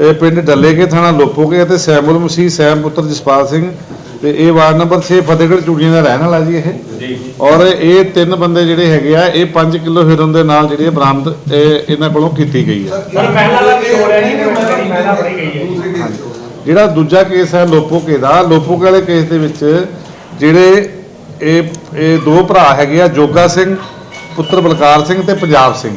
ਇਹ ਪਿੰਡ ਡੱਲੇਕੇ ਥਾਣਾ ਲੋਪੋਕੇ ਅਤੇ ਸੈਮੁਲ ਮਸੀਹ ਸੈਮ ਪੁੱਤਰ ਜਸਪਾਲ ਸਿੰਘ ਤੇ ਇਹ ਵਾਰਡ ਨੰਬਰ 6 ਫਤਿਹਗੜ੍ਹ ਚੂੜੀਆਂ ਦਾ ਰਹਿਣ ਵਾਲਾ ਜੀ ਇਹ। ਔਰ ਇਹ ਤਿੰਨ ਬੰਦੇ ਜਿਹੜੇ ਹੈਗੇ ਆ ਇਹ 5 ਕਿਲੋ ਹੀਰੋਨ ਦੇ ਨਾਲ ਜਿਹੜੀ ਬਰਾਮਦ ਇਹ ਇਹਨਾਂ ਕੋਲੋਂ ਕੀਤੀ ਗਈ ਆ। ਪਰ ਮਹਿਲਾ ਦਾ ਕੀ ਹੋ ਰਿਹਾ ਜੀ ਮਹਿਲਾ ਫੜੀ ਗਈ ਹੈ। ਜਿਹੜਾ ਦੂਜਾ ਕੇਸ ਹੈ ਲੋਪੋਕੇ ਦਾ ਲੋਪੋਕੇ ਵਾਲੇ ਕੇਸ ਦੇ ਵਿੱਚ ਜਿਹੜੇ ਇਹ ਇਹ ਦੋ ਭਰਾ ਹੈਗੇ ਆ ਜੋਗਾ ਸਿੰਘ ਪੁੱਤਰ ਬਲਕਾਰ ਸਿੰਘ ਤੇ ਪੰਜਾਬ ਸਿੰਘ।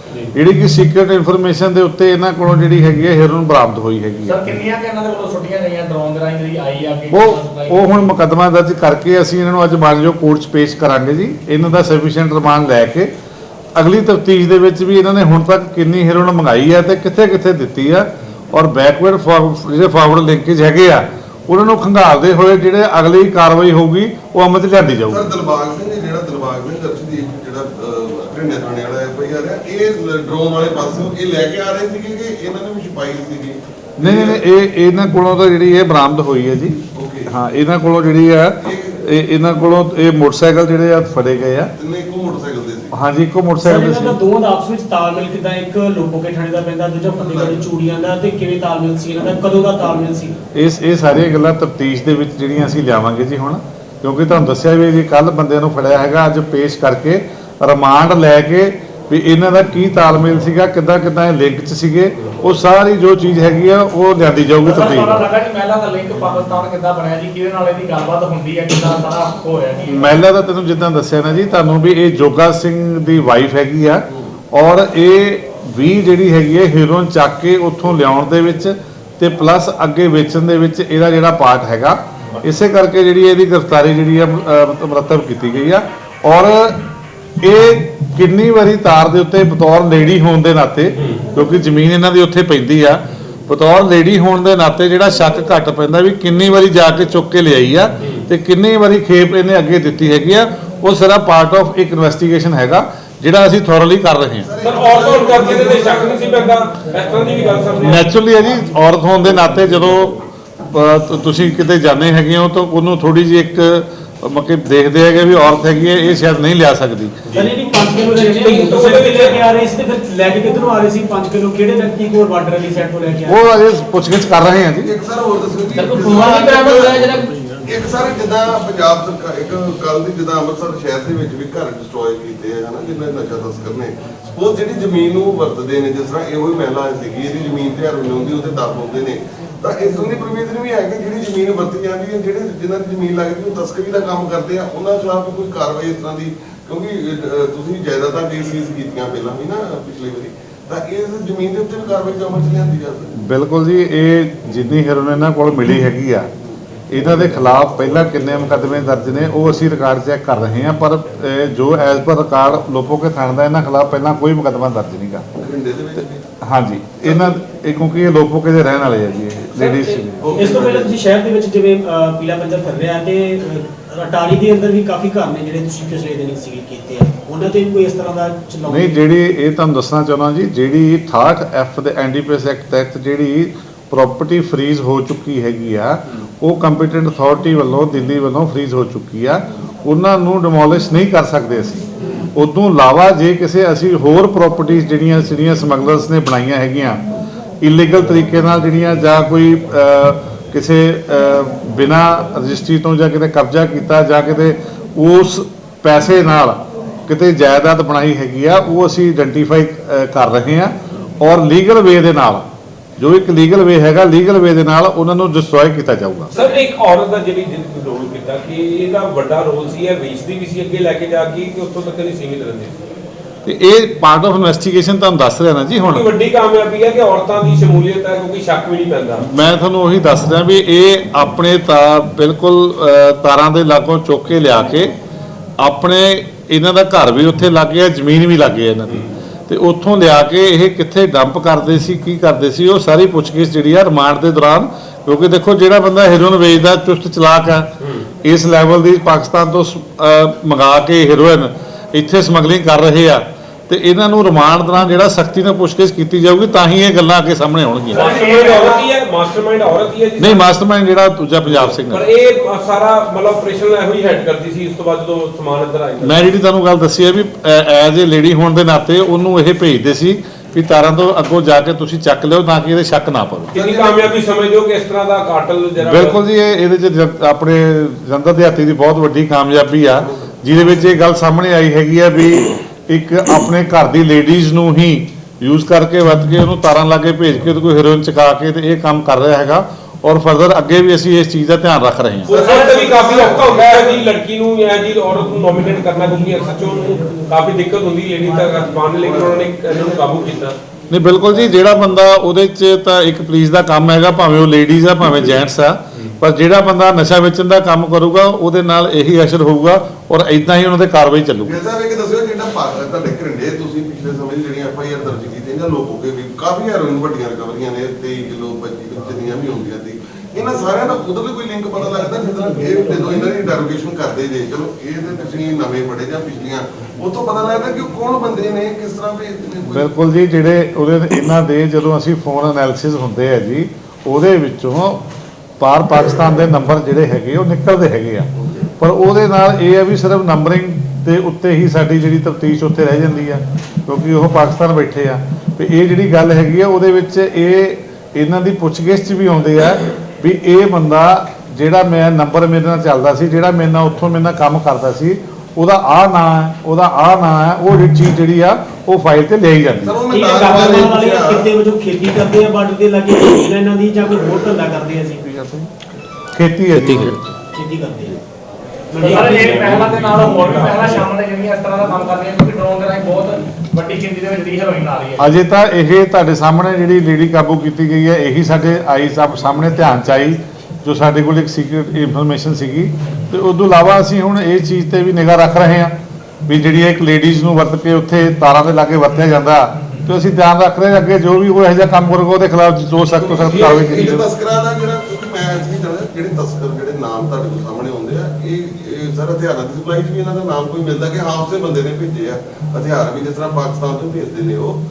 ਜਿਹੜੀ ਕਿ ਸੀਕ੍ਰੀਟ ਇਨਫੋਰਮੇਸ਼ਨ ਦੇ ਉੱਤੇ ਇਹਨਾਂ ਕੋਲੋਂ ਜਿਹੜੀ ਹੈਗੀ ਹੈ ਹੀਰੋਇਨ ਬਰਾਮਦ ਹੋਈ ਹੈਗੀ ਹੈ। ਸਰ ਕਿੰਨੀਆਂ ਕਿ ਇਹਨਾਂ ਦੇ ਵੱਲੋਂ ਛੁੱਟੀਆਂ ਗਈਆਂ? ਡਰੋਨ ਦੇ ਰਾਹੀਂ ਜਿਹੜੀ ਆਈ ਆ ਕਿ ਉਹ ਉਹ ਹੁਣ ਮੁਕੱਦਮਾ ਦਰਜ ਕਰਕੇ ਅਸੀਂ ਇਹਨਾਂ ਨੂੰ ਅੱਜ ਮਾਨਯੋਗ ਕੋਰਟ 'ਚ ਪੇਸ਼ ਕਰਾਂਗੇ ਜੀ। ਇਹਨਾਂ ਦਾ ਸਫੀਸ਼ੀਐਂਟ ਰਿਮਾਂਡ ਲੈ ਕੇ। ਅਗਲੀ ਤਫਤੀਸ਼ ਦੇ ਵਿੱਚ ਵੀ ਇਹਨਾਂ ਨੇ ਹੁਣ ਤੱਕ ਕਿੰਨੀ ਹੀਰੋਇਨ ਮੰਗਾਈ ਹੈ ਤੇ ਕਿੱਥੇ ਕਿੱਥੇ ਦਿੱਤੀ ਆ ਔਰ ਬੈਕਵਰਡ ਜਿਹੜੇ ਫਾਰਵਰਡ ਲਿੰਕੇਜ ਹੈਗੇ ਆ ਉਹਨਾਂ ਨੂੰ ਖੰਗਾਲਦੇ ਹੋਏ ਜਿਹੜੇ ਅਗਲੀ ਕਾਰਵਾਈ ਹੋਊਗੀ ਉਹ ਅਮਲ 'ਚ ਲਿਆਂਦੀ ਜਾਊਗੀ। ਸਰ ਦਿਲਬਾਗ ਸਿੰਘ ਜਿਹੜਾ ਦਿਲਬਾਗ ਸਿੰਘ ਅਰਸ਼ਦੀਪ ਜਿਹੜਾ ਢਿੰਡੇ ਥਾਣੇ ਵਾਲਾ ਐਫਆਈਆਰ ਹੈ ਇਹ ਡਰੋਨ ਵਾਲੇ ਪਾਸੋਂ ਇਹ ਲੈ ਕੇ ਆ ਰਹੇ ਸੀਗੇ ਕਿ ਇਹਨਾਂ ਨੇ ਵੀ ਛਪਾਈ ਸੀਗੀ? ਨਹੀਂ ਨਹੀਂ ਨਹੀਂ, ਇਹ ਇਹਨਾਂ ਕੋਲੋਂ ਤਾਂ ਜਿਹੜੀ ਇਹ ਬਰਾਮਦ ਹੋਈ ਹੈ ਜੀ। ਓਕੇ ਹਾਂ ਇਹਨਾਂ ਕੋਲੋਂ ਜਿਹੜੀ ਆ ਇਹ ਇਹਨਾਂ ਕੋਲੋਂ ਇਹ ਮੋਟਰਸਾਈਕਲ ਜਿਹੜੇ ਆ ਫੜੇ ਗਏ ਆ। ਤਿੰਨੇ ਇੱਕੋ ਮੋਟਰਸਾਈਕਲ ਦੇ ਸੀ। ਹਾਂਜੀ ਇੱਕੋ ਸਰ ਮੋਟਰਸਾਈਕਲ ਇਹਨਾਂ ਦਾ ਸੀ ਦੋਵਾਂ ਦਾ ਆਪਸ ਵਿੱਚ ਤਾਲਮੇਲ ਕਿਦਾਂ? ਇੱਕ ਲੋਕੋਕੇ ਥਾਣੇ ਦਾ ਪੈਂਦਾ ਦੂਜਾ ਫਤਿਹਗੜ੍ਹ ਚੂੜੀਆਂ ਦਾ ਤੇ ਕਿਵੇਂ ਤਾਲਮੇਲ ਸੀ ਇਹਨਾਂ ਦਾ? ਕਦੋਂ ਦਾ ਤਾਲਮੇਲ ਸੀ? ਇਸ ਇਹ ਸਾਰੀਆਂ ਗੱਲਾਂ ਤਫਤੀਸ਼ ਦੇ ਵਿੱਚ ਜਿਹੜੀਆਂ ਅਸੀਂ ਲਿਆਵਾਂਗੇ ਜੀ ਹੁਣ। ਕਿਉਂਕਿ ਤੁਹਾਨੂੰ ਦੱਸਿਆ ਵੀ ਜੀ ਕੱਲ ਬੰਦੇ ਨੂੰ ਫੜਿਆ ਹੈਗਾ ਅੱਜ ਪੇਸ਼ ਕਰਕੇ ਰਿਮਾਂਡ ਲੈ ਕੇ ਵੀ ਇਹਨਾਂ ਦਾ ਕੀ ਤਾਲਮੇਲ ਸੀਗਾ ਕਿੱਦਾਂ ਕਿੱਦਾਂ ਇਹ ਲਿੰਕ 'ਚ ਸੀਗੇ ਉਹ ਸਾਰੀ ਜੋ ਚੀਜ਼ ਹੈਗੀ ਆ ਉਹ ਲਿਆਂਦੀ ਜਾਊਗੀ ਤਫਤੀਸ਼ ਲੱਗਾ ਜੀ ਮਹਿਲਾ ਦਾ ਲਿੰਕ ਪਾਕਿਸਤਾਨ ਕਿੱਦਾਂ ਬਣਿਆ ਜੀ ਕਿਹਦੇ ਨਾਲ ਇਹਦੀ ਗੱਲਬਾਤ ਹੁੰਦੀ ਹੈ ਕਿੱਦਾਂ ਸਾਰਾ ਹੋ ਰਿਹਾ ਜੀ? ਮਹਿਲਾ ਦਾ ਤੈਨੂੰ ਜਿੱਦਾਂ ਦੱਸਿਆ ਨਾ ਜੀ ਤੁਹਾਨੂੰ ਵੀ ਇਹ ਜੋਗਾ ਸਿੰਘ ਦੀ ਵਾਈਫ ਹੈਗੀ ਆ ਔਰ ਇਹ ਵੀ ਜਿਹੜੀ ਹੈਗੀ ਹੈ ਹੀਰੋਇਨ ਚੱਕ ਕੇ ਉੱਥੋਂ ਲਿਆਉਣ ਦੇ ਵਿੱਚ ਤੇ ਪਲੱਸ ਅੱਗੇ ਵੇਚਣ ਦੇ ਵਿੱਚ ਇਹਦਾ ਜਿਹੜਾ ਪਾਰਟ ਹੈਗਾ ਇਸੇ ਕਰਕੇ ਜਿਹੜੀ ਇਹਦੀ ਗ੍ਰਿਫਤਾਰੀ ਜਿਹੜੀ ਆ ਅਹ, ਮੁਰੱਤਬ ਕੀਤੀ ਗਈ ਆ। ਔਰ ਇਹ ਕਿੰਨੀ ਵਾਰੀ ਤਾਰ ਦੇ ਉੱਤੇ ਬਤੌਰ ਲੇਡੀ ਹੋਣ ਦੇ ਨਾਤੇ ਕਿਉਂਕਿ ਜ਼ਮੀਨ ਇਹਨਾਂ ਦੀ ਉੱਥੇ ਪੈਂਦੀ ਆ ਬਤੌਰ ਲੇਡੀ ਹੋਣ ਦੇ ਨਾਤੇ ਜਿਹੜਾ ਸ਼ੱਕ ਘੱਟ ਪੈਂਦਾ ਵੀ ਕਿੰਨੀ ਵਾਰੀ ਜਾ ਕੇ ਚੁੱਕ ਕੇ ਲਿਆਈ ਆ ਤੇ ਕਿੰਨੀ ਵਾਰੀ ਖੇਪ ਇਹਨੇ ਅੱਗੇ ਦਿੱਤੀ ਹੈਗੀ ਆ ਉਹ ਸਾਰਾ ਪਾਰਟ ਆਫ ਇੱਕ ਇਨਵੈਸਟੀਗੇਸ਼ਨ ਹੈਗਾ ਜਿਹੜਾ ਅਸੀਂ ਥੋਰਲੀ ਕਰ ਰਹੇ ਹਾਂ। ਸਰ ਔਰਤਾਂ ਕਰਦੇ ਦੇ ਤੇ ਸ਼ੱਕ ਨਹੀਂ ਸੀ ਪੈਂਦਾ? ਇਸ ਤਰ੍ਹਾਂ ਦੀ ਵੀ ਗੱਲ ਆਈ। ਨੈਚੁਰਲੀ ਹੈ ਜੀ ਔਰਤ ਹੋਣ ਦੇ ਨਾਤੇ ਜਦੋਂ ਤੁਸੀਂ ਕਿਤੇ ਜਾਂਦੇ ਹੈਗੇ ਹੋ ਤਾਂ ਉਹਨੂੰ ਥੋੜੀ ਜਿਹੀ ਇੱਕ ਮੱਕੇ ਦੇਖਦੇ ਹੈਗੇ ਵੀ ਔਰਤ ਹੈਗੀ ਹੈ ਇਹ ਸ਼ਾਇਦ ਨਹੀਂ ਲਿਆ ਸਕਦੀ। ਸਰ ਇਹਦੀ 5 ਕਿਲੋ ਦੇ ਜਿਹੜੇ ਮੋਟਰਸਾਈਕਲ ਤੇ ਲੈ ਕੇ ਆ ਰਹੇ ਸੀ ਤੇ ਫਿਰ ਲੈ ਕੇ ਕਿੱਧਰੋਂ ਆ ਰਹੇ ਸੀ? 5 ਕਿਲੋ ਕਿਹੜੇ ਵਿਅਕਤੀ ਕੋਲ ਬਾਰਡਰ ਵਾਲੀ ਸਾਈਡ ਤੋਂ ਲੈ ਕੇ ਆ ਰਹੇ ਉਹ ਅਜੇ ਪੁੱਛਗਿੱਛ ਕਰ ਰਹੇ ਹਾਂ ਜੀ। ਇੱਕ ਸਰ ਹੋਰ ਦੱਸੋ ਜੀ। ਸਰ, ਕੋਈ ਫੋਨ ਵੀ ਹੋਇਆ ਜਿਹੜਾ- ਇੱਕ ਸਰ ਜਿੱਦਾਂ ਪੰਜਾਬ ਸਰਕਾਰ ਇੱਕ ਕੱਲ ਦੀ ਜਿੱਦਾਂ ਅੰਮ੍ਰਿਤਸਰ ਸ਼ਹਿਰ ਦੇ ਵਿੱਚ ਵੀ ਘਰ ਡਿਸਟਰੋਏ ਕੀਤੇ ਆ ਹਨਾ ਜਿੰਨਾ ਨਸ਼ਾ ਤਸਕਰ ਨੇ। ਸਪੋਜ਼ ਜਿਹੜੀ ਜ਼ਮੀਨ ਨੂੰ ਵਰਤਦੇ ਨੇ ਜਿਸ ਤਰ੍ਹਾਂ ਇਹੋ ਹੀ ਮਹਿਲਾ ਸੀਗੀ ਇਹਦੀ ਜ਼ਮੀਨ ਤੇ ਹਰਵਿੰਦ ਹੁੰਦੀ ਉਹਦੇ ਦਰਦ ਹੁੰਦੇ ਨੇ। ਤਾਂ ਇਸ ਦੀ ਪ੍ਰੋਵੀਜ਼ਨ ਵੀ ਹੈ ਕਿ ਜਿਹੜੀ ਜ਼ਮੀਨ ਵਰਤੀ ਜਾਂਦੀ ਹੈ ਜਿਹੜੇ ਜਿਨ੍ਹਾਂ ਦੀ ਜ਼ਮੀਨ ਲੱਗਦੀ ਉਹ ਤਸਕਰੀ ਦਾ ਕੰਮ ਕਰਦੇ ਆ। ਉਹਨਾਂ ਖਿਲਾਫ ਕੋਈ ਕਾਰਵਾਈ ਇਸ ਤਰ੍ਹਾਂ ਦੀ ਕਿਉਂਕਿ ਤੁਸੀਂ ਜਾਇਦਾਦਾਂ ਦੀ ਸੀਜ਼ ਕੀਤੀਆਂ ਪਹਿਲਾਂ ਵੀ ਨਾ ਪਿਛਲੀ ਵਾਰੀ ਤਾਂ ਇਸ ਜ਼ਮੀਨ ਦੇ ਉੱਤੇ ਵੀ ਕਾਰਵਾਈ ਅਮਲ ਚ ਲਿਆਂਦੀ ਜਾ ਸਕਦੀ ਬਿਲਕੁਲ ਜੀ ਇਹ ਜਿੰਨੀ ਹੀਰੋਇਨ ਇਹਨਾਂ ਕੋਲ ਮਿਲੀ ਹੈਗੀ ਆ ਇਹਨਾਂ ਦੇ ਖਿਲਾਫ ਪਹਿਲਾਂ ਕਿੰਨੇ ਮੁਕੱਦਮੇ ਦਰਜ ਨੇ ਉਹ ਅਸੀਂ ਰਿਕਾਰਡ ਚੈੱਕ ਕਰ ਰਹੇ ਹਾਂ ਪਰ ਜੋ ਐਜ਼ ਪਰ ਰਿਕਾਰਡ ਲੋਪੋਕੇ ਥਾਣੇ ਦਾ ਇਹਨਾਂ ਖਿਲਾਫ ਪਹਿਲਾਂ ਕੋਈ ਮੁਕੱਦਮਾ ਦਰਜ ਨਹੀਂਗਾ ਵਿੱਚ ਵੀ ਹਾਂਜੀ ਇਹਨਾਂ ਇਹ ਕਿਉਂਕਿ ਇਹ ਲੋਪੋਕੇ ਦੇ ਰਹਿਣ ਵਾਲੇ ਆ ਜੀ ਇਹ। ਲੇਡੀਜ਼ ਇਸ ਤੋਂ ਪਹਿਲਾਂ ਤੁਸੀਂ ਸ਼ਹਿਰ ਦੇ ਵਿੱਚ ਜਿਵੇਂ ਅਹ, ਪੀਲਾ ਪੰਜਰ ਫਿਰ ਰਿਹਾ ਤੇ ਅਹ, ਅਟਾਰੀ ਦੇ ਅੰਦਰ ਵੀ ਕਾਫੀ ਘਰ ਨੇ ਜਿਹੜੇ ਤੁਸੀਂ ਪਿਛਲੇ ਦਿਨ ਸੀਲ ਕੀਤੇ ਆ। ਉਹਨਾਂ ਤੇ ਵੀ ਕੋਈ ਇਸ ਤਰ੍ਹਾਂ ਦਾ ਚਲਾਉ ਨਹੀਂ ਜਿਹੜੀ ਇਹ ਤੁਹਾਨੂੰ ਦੱਸਣਾ ਚਾਹੁੰਦਾ ਜੀ ਜਿਹੜੀ 68 ਐਫ ਦੇ ਐਨਡੀਪੀਐਸ ਐਕਟ ਤਹਿਤ ਜਿਹੜੀ ਪ੍ਰਾਪਰਟੀ ਫਰੀਜ਼ ਹੋ ਚੁੱਕੀ ਹੈਗੀ ਆ ਉਹ ਕੰਪੀਟੈਂਟ ਅਥਾਰਟੀ ਵੱਲੋਂ ਦਿੱਲੀ ਵੱਲੋਂ ਫਰੀਜ਼ ਹੋ ਚੁੱਕੀ ਆ। ਉਹਨਾਂ ਨੂੰ ਡਿਮੋਲਿਸ਼ ਨਹੀਂ ਕਰ ਸਕਦੇ ਅਸੀਂ। ਉਦੋਂ ਇਲਾਵਾ ਜੇ ਕਿਸੇ ਅਸੀਂ ਹੋਰ ਪ੍ਰਾਪਰਟੀਆਂ ਜਿਹੜੀਆਂ ਜਿਹੜੀਆਂ ਸਮਗਲਰਸ ਨੇ ਬਣਾਈਆਂ ਹੈਗੀਆਂ ਇਲੀਗਲ ਤਰੀਕੇ ਨਾਲ ਜਿਹੜੀਆਂ ਜਾਂ ਕੋਈ ਕਿਸੇ ਅਹ, ਰਜਿਸਟਰੀ ਤੋਂ ਜਾਂ ਕਿਤੇ ਕਬਜ਼ਾ ਕੀਤਾ ਜਾਂ ਕਿਤੇ ਉਸ ਪੈਸੇ ਨਾਲ ਕਿਤੇ ਜਾਇਦਾਦ ਬਣਾਈ ਹੈਗੀ ਆ ਉਹ ਅਸੀਂ ਆਇਡੈਂਟੀਫਾਈ ਕਰ ਰਹੇ ਹਾਂ ਔਰ ਲੀਗਲ ਵੇ ਦੇ ਨਾਲ ਜੋ ਇੱਕ ਲੀਗਲ ਵੇ ਹੈਗਾ ਲੀਗਲ ਵੇ ਦੇ ਨਾਲ ਉਹਨਾਂ ਨੂੰ ਡਿਸਟਰੋਏ ਕੀਤਾ ਜਾਊਗਾ। ਸਰ ਇੱਕ ਔਰਤ ਦਾ ਜਿਹੜੀ ਰੋਲ ਕੀਤਾ ਕਿ ਇਹਦਾ ਵੱਡਾ ਰੋਲ ਸੀ ਇਹ ਵੇਚਦੀ ਵੀ ਸੀ ਅੱਗੇ ਲੈ ਕੇ ਜਾ ਕੇ ਕਿ ਉੱਥੋਂ ਤੱਕ ਨਹੀਂ ਸੀਮਿਤ ਰਹਿੰਦੀ ਸੀ। ਤੇ ਇਹ ਪਾਰਟ ਆਫ ਇਨਵੈਸਟੀਗੇਸ਼ਨ ਤੁਹਾਨੂੰ ਦੱਸ ਰਿਹਾ ਨਾ ਜੀ ਹੁਣ। ਵੱਡੀ ਕਾਮਯਾਬੀ ਹੈ ਕਿ ਔਰਤਾਂ ਦੀ ਸ਼ਮੂਲੀਅਤ ਹੈ ਕਿਉਂਕਿ ਸ਼ੱਕ ਵੀ ਨਹੀਂ ਪੈਂਦਾ? ਮੈਂ ਤੁਹਾਨੂੰ ਉਹੀ ਦੱਸ ਰਿਹਾ ਵੀ ਇਹ ਆਪਣੇ ਤਾਂ ਬਿਲਕੁਲ ਤਾਰਾਂ ਦੇ ਲਾਗੋਂ ਚੁੱਕ ਕੇ ਲਿਆ ਕੇ ਆਪਣੇ ਇਹਨਾਂ ਦਾ ਘਰ ਵੀ ਉੱਥੇ ਲੱਗ ਗਿਆ ਜ਼ਮੀਨ ਵੀ ਲੱਗ ਗਈ ਇਹਨਾਂ ਦੀ। ਤੇ ਉੱਥੋਂ ਲਿਆ ਕੇ ਇਹ ਕਿੱਥੇ ਡੰਪ ਕਰਦੇ ਸੀ ਕੀ ਕਰਦੇ ਸੀ ਉਹ ਸਾਰੀ ਪੁੱਛਗਿੱਛ ਜਿਹੜੀ ਆ ਰਿਮਾਂਡ ਦੇ ਦੌਰਾਨ ਕਿਉਂਕਿ ਦੇਖੋ ਜਿਹੜਾ ਬੰਦਾ ਹੈਰੋਇਨ ਵੇਚਦਾ ਚੁਸਤ ਚਲਾਕ ਆ ਇਸ ਲੈਵਲ ਦੀ ਪਾਕਿਸਤਾਨ ਤੋਂ ਮੰਗਾ ਕੇ ਹੈਰੋਇਨ ਇੱਥੇ ਸਮਗਲਿੰਗ ਕਰ ਰਹੇ ਆ ਤੇ ਇਹਨਾਂ ਨੂੰ ਰਿਮਾਂਡ ਦੌਰਾਨ ਜਿਹੜਾ ਸਖਤੀ ਨਾਲ ਪੁੱਛਗਿੱਛ ਕੀਤੀ ਜਾਊਗੀ ਤਾਂ ਹੀ ਇਹ ਗੱਲਾਂ ਅੱਗੇ ਸਾਹਮਣੇ ਆਉਣਗੀਆਂ। ਮਾਸਟਰਮਾਈਂਡ ਔਰਤ ਹੀ ਹੈ ਮਾਸਟਰਮਾਈਂਡ ਔਰਤ ਹੀ ਹੈ ਜਿਸ- ਨਹੀਂ ਮਾਸਟਰਮਾਈਂਡ ਜਿਹੜਾ ਦੂਜਾ ਪੰਜਾਬ ਸਿੰਘ ਪਰ ਹੈ ਇਹ ਸਾਰਾ ਮਤਲਬ ਆਪਰੇਸ਼ਨ ਇਹੋ ਹੀ ਹੈਡ ਕਰਦੀ ਸੀ ਉਸ ਤੋਂ ਬਾਅਦ ਜਦੋਂ ਸਮਾਨ ਅੰਦਰ ਆਇਆ। ਮੈਂ ਜਿਹੜੀ ਤੁਹਾਨੂੰ ਗੱਲ ਦੱਸੀ ਹੈ ਵੀ ਐਜ਼ ਏ ਲੇਡੀ ਹੋਣ ਦੇ ਨਾਤੇ ਉਹਨੂੰ ਇਹ ਭੇਜਦੇ ਸੀ ਵੀ ਤਾਰਾਂ ਤੋਂ ਅੱਗੋਂ ਜਾ ਕੇ ਤੁਸੀਂ ਚੱਕ ਲਿਓ ਤਾਂ ਕਿ ਇਹਦੇ ਸ਼ੱਕ ਨਾ ਪਵੇ। ਕਿੰਨੀ ਕਾਮਯਾਬੀ ਸਮਝਦੇ ਹੋ ਕਿ ਇਸ ਤਰ੍ਹਾਂ ਦਾ ਕਾਟਲ ਜਿਹੜਾ ਬਿਲਕੁਲ ਜੀ ਇਹ ਇਹਦੇ ਚ ਜਨ- ਆਪਣੇ ਜਨਤਾ ਦਿਹਾਤੀ ਦੀ ਬਹੁਤ ਵੱਡੀ ਕਾਮਯਾਬੀ ਆ। ਜਿਹਦੇ ਵਿੱਚ ਇਹ ਗੱਲ ਸਾਹਮਣੇ ਆਈ ਹੈਗੀ ਆ ਵੀ ਇੱਕ ਆਪਣੇ ਘਰ ਦੀ ਲੇਡੀਜ਼ ਨੂੰ ਹੀ ਯੂਜ਼ ਕਰਕੇ ਵਰਤ ਕੇ ਉਹਨੂੰ ਤਾਰਾਂ ਲਾ ਕੇ ਭੇਜ ਕੇ ਉਹਦੇ ਕੋਈ ਹੀਰੋਇਨ ਚਕਾ ਕੇ ਤੇ ਇਹ ਕੰਮ ਕਰ ਰਿਹਾ ਹੈਗਾ ਔਰ ਫਰਦਰ ਅੱਗੇ ਵੀ ਅਸੀਂ ਇਸ ਚੀਜ਼ ਦਾ ਧਿਆਨ ਰੱਖ ਰਹੇ ਹਾਂ। ਵਕਤ ਵੀ ਕਾਫੀ ਔਖਾ ਹੁੰਦਾ ਹੈ ਜੀ ਲੜਕੀ ਨੂੰ ਜਾਂ ਜੀ ਔਰਤ ਨੂੰ ਨੋਮੀਨੇਟ ਕਰਨਾ ਕਿਉਂਕਿ ਐਸਐਚਓ ਨੂੰ ਕਾਫੀ ਦਿੱਕਤ ਹੁੰਦੀ ਲੇਡੀ ਤੱਕ ਲਈ ਲੇਕਿਨ ਉਹਨਾਂ ਨੇ ਇਹਨਾਂ ਨੂੰ ਕਾਬੂ ਕੀਤਾ। ਨਹੀਂ ਬਿਲਕੁਲ ਜੀ ਜਿਹੜਾ ਬੰਦਾ ਉਹਦੇ 'ਚ ਤਾਂ ਇੱਕ ਪੁਲਿਸ ਦਾ ਕੰਮ ਹੈਗਾ ਭਾਵੇਂ ਉਹ ਲੇਡੀਜ਼ ਆ ਭਾਵੇਂ ਜੈਂਟਸ ਆ। ਪਰ ਜਿਹੜਾ ਬੰਦਾ ਨਸ਼ਾ ਵੇਚਣ ਦਾ ਕੰਮ ਕਰੂਗਾ ਉਹਦੇ ਨਾਲ ਇਹੀ ਅਸਰ ਹੋਊਗਾ ਔਰ ਇਦਾਂ ਹੀ ਉਹਨਾਂ ਤੇ ਕਾਰਵਾਈ ਚੱਲੂਗੀ। ਫਿਰ ਸਾਹਿਬ ਇਹ ਦੱਸਿਓ ਜਿਹੜਾ ਤੁਹਾਡੇ ਘਰਿੰਡੇ ਤੁਸੀਂ ਪਿਛਲੇ ਸਮੇਂ 'ਚ ਜਿਹੜੀਆਂ ਐਫ ਆਈ ਆਰ ਦਰਜ ਕੀਤੀਆਂ ਜਾਂ ਲੋਕ ਹੋ ਗਏ ਵੀ ਕਾਫੀ ਹੈਰੋਇਨ ਵੱਡੀਆਂ ਰਿਕਵਰੀਆਂ ਨੇ 23 ਕਿਲੋ 25 ਕਿਲੋ ਜਿੰਨੀਆਂ ਵੀ ਹੁੰਦੀਆਂ ਸੀ। ਇਹਨਾਂ ਸਾਰਿਆਂ ਦਾ ਉਧਰ ਵੀ ਕੋਈ ਲਿੰਕ ਪਤਾ ਲੱਗਦਾ ਜਦੋਂ ਇਹ ਜਦੋਂ ਇਹਨਾਂ ਦੀ ਇੰਟਰੋਗੇਸ਼ਨ ਕਰਦੇ ਜੇ। ਚਲੋ ਇਹ ਤੇ ਤੁਸੀਂ ਨਵੇਂ ਪੜੇ ਜਾਂ ਪਿਛਲੀਆਂ ਉਤੋਂ ਪਤਾ ਲੱਗਦਾ ਕਿ ਉਹ ਕੌਣ ਬੰਦੇ ਨੇ ਕਿਸ ਤਰ੍ਹਾਂ ਕੋਈ ਬਿਲਕੁਲ ਜੀ ਜਿਹੜੇ ਉਹਦੇ ਇਹਨਾਂ ਦੇ ਜਦੋਂ ਅਸੀਂ ਫੋਨ ਐਨਾਲਿਸਿਸ ਹੁੰਦੇ ਆ ਜੀ ਉਹਦੇ ਵਿੱਚੋਂ ਪਾਰ ਪਾਕਿਸਤਾਨ ਦੇ ਨੰਬਰ ਜਿਹੜੇ ਹੈਗੇ ਉਹ ਨਿਕਲਦੇ ਹੈਗੇ ਆ। ਪਰ ਉਹਦੇ ਨਾਲ ਇਹ ਆ ਵੀ ਸਿਰਫ ਨੰਬਰਿੰਗ ਦੇ ਉੱਤੇ ਹੀ ਸਾਡੀ ਜਿਹੜੀ ਤਫਤੀਸ਼ ਉੱਥੇ ਰਹਿ ਜਾਂਦੀ ਆ, ਕਿਉਂਕਿ ਉਹ ਪਾਕਿਸਤਾਨ ਬੈਠੇ ਆ। ਤੇ ਇਹ ਜਿਹੜੀ ਗੱਲ ਹੈਗੀ ਆ, ਉਹਦੇ ਵਿੱਚ ਇਹ ਇਹਨਾਂ ਦੀ ਪੁੱਛਗਿੱਛ 'ਚ ਵੀ ਆਉਂਦੇ ਆ ਵੀ ਇਹ ਬੰਦਾ ਜਿਹੜਾ ਮੈਂ ਨੰਬਰ ਮੇਰੇ ਨਾਲ ਚੱਲਦਾ ਸੀ, ਜਿਹੜਾ ਮੇਰੇ ਨਾਲ ਉੱਥੋਂ ਮੇਰੇ ਨਾਲ ਕੰਮ ਕਰਦਾ ਸੀ, ਉਹਦਾ ਆਹ ਨਾਂ ਹੈ, ਉਹਦਾ ਆਹ ਨਾਂ ਹੈ, ਉਹ ਜਿਹੜੀ ਚੀਜ਼ ਜਿਹੜੀ ਆ ਉਹ ਫਾਈਲ ਤੇ ਲਈ ਜਾਂਦੀ ਸਰ ਹੈ ਉਹ ਮੈਂ ਤਾਂ ਵਾਲੇ। ਕਿਤੇ ਵਜੋਂ ਖੇਤੀ ਕਰਦੇ ਆ ਬਾਰਡਰ ਦੇ ਲਾਗੇ ਇਹਨਾਂ ਦੀ ਜਾਂ ਕੋਈ ਹੋਰ ਧੰਦਾ ਕਰਦੇ ਆ ਅਸੀਂ? ਖੇਤੀ ਹੈ ਜੀ। ਖੇਤੀ ਕਰਦੇ ਆ। ਸਰ ਇਹ ਪਹਿਲਾਂ ਦੇ ਨਾਲ ਹੋਰ ਵੀ ਪਹਿਲਾਂ ਸ਼ਾਮਲ ਨੇ ਜਿਹੜੀਆਂ ਇਸ ਤਰ੍ਹਾਂ ਦਾ ਕੰਮ ਕਰਦੀਆਂ ਕਿਉਂਕਿ ਡਰੋਨ ਦੇ ਰਾਹੀਂ ਬਹੁਤ ਵੱਡੀ ਗਿਣਤੀ ਦੇ ਵਿੱਚ ਜਿਹੜੀ ਹੈਰੋਇਨ ਆ ਰਹੀ ਹੈ। ਅਜੇ ਤਾਂ ਇਹ ਤੁਹਾਡੇ ਸਾਹਮਣੇ ਜਿਹੜੀ ਲੇਡੀ ਕਾਬੂ ਕੀਤੀ ਗਈ ਹੈ ਇਹੀ ਸਾਡੇ ਆਈ ਸਭ ਸਾਹਮਣੇ ਧਿਆਨ ਚ ਆਈ ਜੋ ਸਾਡੇ ਕੋਲ ਇੱਕ ਸੀਕ੍ਰੀਟ ਇਨਫੋਰਮੇਸ਼ਨ ਸੀਗੀ। ਤੇ ਉਸ ਤੋਂ ਇਲਾਵਾ ਅਸੀਂ ਹੁਣ ਇਹ ਚੀਜ਼ ਤੇ ਵੀ ਨਿਗਾਹ ਰੱਖ ਰਹੇ ਹਾਂ। ਵੀ ਜਿਹੜੀ ਇੱਕ ਲੇਡੀਜ਼ ਨੂੰ ਵਰਤ ਕੇ ਉੱਥੇ ਤਾਰਾਂ ਦੇ ਲਾਗੇ ਵਰਤਿਆ ਜਾਂਦਾ ਤੇ ਅਸੀਂ ਧਿਆਨ ਰੱਖ ਰਹੇ ਹਾਂ ਅੱਗੇ ਜੋ ਵੀ ਕੋਈ ਇਹੋ ਜਿਹਾ ਕੰਮ ਕਰੂਗਾ ਉਹਦੇ ਖਿਲਾਫ ਜੋ ਸਖਤ ਤੋਂ ਸਖਤ ਕਾਰਵਾਈ ਕੀਤੀ ਜਾਵੇ। ਤਸਕਰਾਂ ਦਾ ਜਿਹੜਾ ਕਿਉਂਕਿ ਮੈਂ ਵੀ ਜਾਣਦਾ ਜਿਹੜੇ ਤਸਕਰ ਜਿਹੜੇ ਨਾਮ ਤੁਹਾਡੇ ਕੋਲ ਸਾਹਮਣੇ ਆਉਂਦੇ ਆ ਇਹ ਸਰ ਹਥਿਆਰਾਂ ਦੀ ਸਪਲਾਈ 'ਚ ਵੀ ਇਹਨਾਂ ਦਾ ਨਾਮ ਕੋਈ ਮਿਲਦਾ ਕਿ ਹਾਂ ਉਸੇ ਬੰਦੇ ਨੇ ਭੇਜੇ ਆ। ਹਥਿਆਰ ਵੀ ਜਿਸ ਤਰ੍ਹਾਂ ਪਾਕਿਸਤਾਨ ਤੋਂ ਭੇਜਦੇ ਨੇ ਉਹ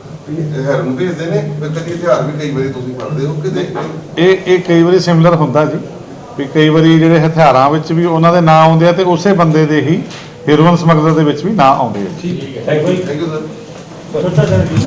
ਹੈਰਨ ਭੇਜਦੇ ਨੇ ਕਦੀ ਹਥਿਆਰ ਵੀ ਕਈ ਵਾਰੀ ਤੁਸੀਂ ਫੜਦੇ ਹੋ ਕਿ ਦੇਖਦੇ ਹੋ? ਇਹ ਇਹ ਕਈ ਵਾਰੀ ਸਿਮਿਲਰ ਹੁੰਦਾ ਜੀ ਵੀ ਕਈ ਵਾਰੀ ਜਿਹੜੇ ਹਥਿਆਰਾਂ ਵਿੱਚ ਵੀ ਉਹਨਾਂ ਦੇ ਨਾਂ ਆਉਂਦੇ ਆ ਤੇ ਉਸੇ ਬੰਦੇ ਦੇ ਹੀ ਹੀਰੋਇਨ ਸਮਗਲਰ ਦੇ ਵਿੱਚ ਵੀ ਨਾਂ ਆਉਂਦੇ। ਆ ਠੀਕ ਹੈ। Thank you thank you sir sir sir